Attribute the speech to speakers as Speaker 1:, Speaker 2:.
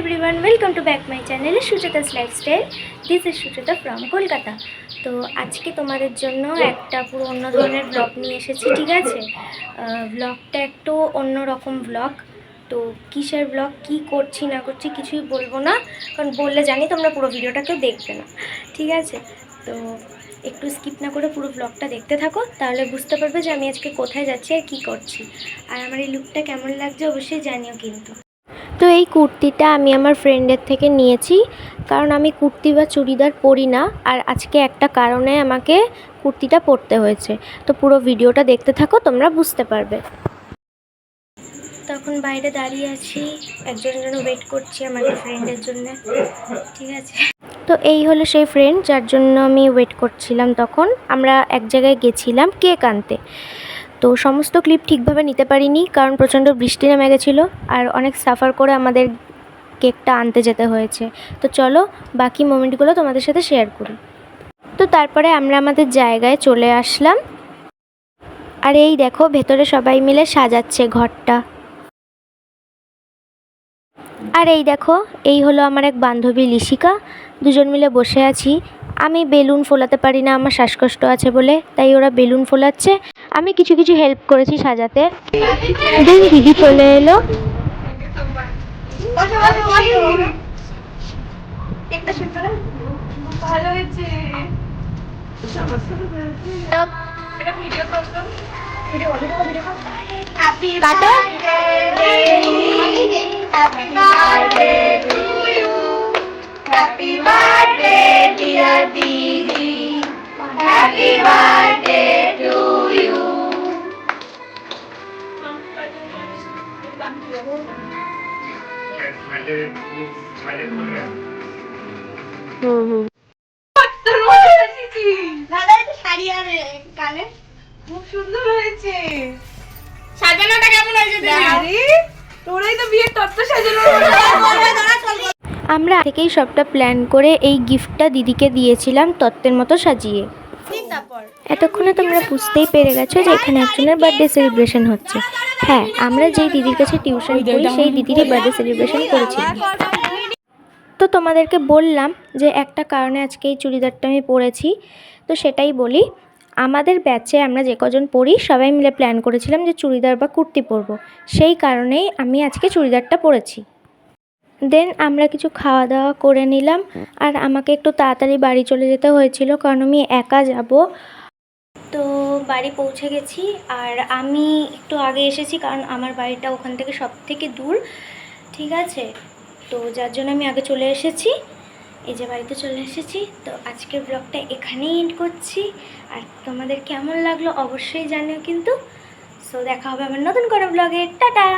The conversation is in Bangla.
Speaker 1: Everyone welcome to back my channel Sucheta's lifestyle this is Sucheta from Kolkata তো আজকে তোমাদের জন্য একটা পুরো অন্য ধরনের ব্লগ নিয়ে এসেছি, ঠিক আছে? ব্লগটা একটু অন্য রকম ব্লগ তো কিসের ব্লগ কি করছি, না করছি কিছুই বলব না, কারণ বললে জানি তোমরা পুরো ভিডিওটা কেউ দেখবে না, ঠিক আছে? তো একটু স্কিপ না করে পুরো ব্লগটা দেখতে থাকো, তাহলে বুঝতে পারবে যে আমি আজকে কোথায় যাচ্ছি আর কী করছি। আর আমার এই লুকটা কেমন লাগছে অবশ্যই জানিও কিন্তু। তো এই কুর্তিটা আমি আমার ফ্রেন্ডের থেকে নিয়েছি, কারণ আমি কুর্তি বা চুড়িদার পরি না। আর আজকে একটা কারণে আমাকে কুর্তিটা পরতে হয়েছে। তো পুরো ভিডিওটা দেখতে থাকো, তোমরা বুঝতে পারবে। তখন বাইরে দাঁড়িয়ে আছি একজন জন্য ওয়েট করছি আমাদের ফ্রেন্ডের জন্য। ঠিক আছে? তো এই হলো সেই ফ্রেন্ড যার জন্য আমি ওয়েট করছিলাম তখন। আমরা এক জায়গায় গেছিলাম কেক আনতে। তো সমস্ত ক্লিপ ঠিকভাবে নিতে পারিনি, কারণ প্রচণ্ড বৃষ্টি নেমে গেছিল আর অনেক সাফার করে আমাদের কেকটা আনতে যেতে হয়েছে। তো চলো বাকি মোমেন্টগুলো তোমাদের সাথে শেয়ার করি। তো তারপরে আমরা আমাদের জায়গায় চলে আসলাম। আর এই দেখো, ভেতরে সবাই মিলে সাজাচ্ছে ঘরটা। আর এই দেখো, এই হলো আমার এক বান্ধবী লিশিকা। দুজন মিলে বসে আছি। আমি বেলুন ফোলাতে পারি না, আমার শ্বাসকষ্ট আছে বলে, তাই ওরা বেলুন ফোলাচ্ছে। আমি কিছু কিছু হেল্প করেছি সাজাতে। দিন দিদি চলে এলো।
Speaker 2: ভালো হয়েছে এটা ভিডিও করতো হ্যাপি বার্থডে হ্যাপি তো বিয়ের তত্ত্ব সাজানো
Speaker 1: আমরা থেকেই সবটা প্ল্যান করে এই গিফটটা দিদিকে দিয়েছিলাম তত্ত্বের মতো সাজিয়ে। এতক্ষণে তোমরা বুঝতেই পেরে গেছো যে এখানে একজনের বার্থডে সেলিব্রেশন হচ্ছে। হ্যাঁ আমরা যেই দিদির কাছে টিউশন করি সেই দিদিরই বার্থডে সেলিব্রেশন করেছি তো তোমাদেরকে বললাম যে একটা কারণে আজকে এই চুড়িদারটা আমি পরেছি। তো সেটাই বলি আমাদের ব্যাচে আমরা যে কজন পড়ি সবাই মিলে প্ল্যান করেছিলাম যে চুড়িদার বা কুর্তি পরবো। সেই কারণেই আমি আজকে চুড়িদারটা পরেছি। দেন আমরা কিছু খাওয়া দাওয়া করে নিলাম। আর আমাকে একটু তাড়াতাড়ি বাড়ি চলে যেতে হয়েছিল কারণ আমি একা যাব। তো বাড়ি পৌঁছে গেছি আর আমি একটু আগে এসেছি কারণ আমার বাড়িটা ওখান থেকে সব থেকে দূর, ঠিক আছে? তো যার জন্য আমি আগে চলে এসেছি। এই যে বাড়িতে চলে এসেছি। তো আজকের ব্লগটা এখানেই এন্ড করছি। আর তোমাদের কেমন লাগল অবশ্যই জানিও কিন্তু। সো দেখা হবে আমার নতুন কোনো ব্লগে। টাটা!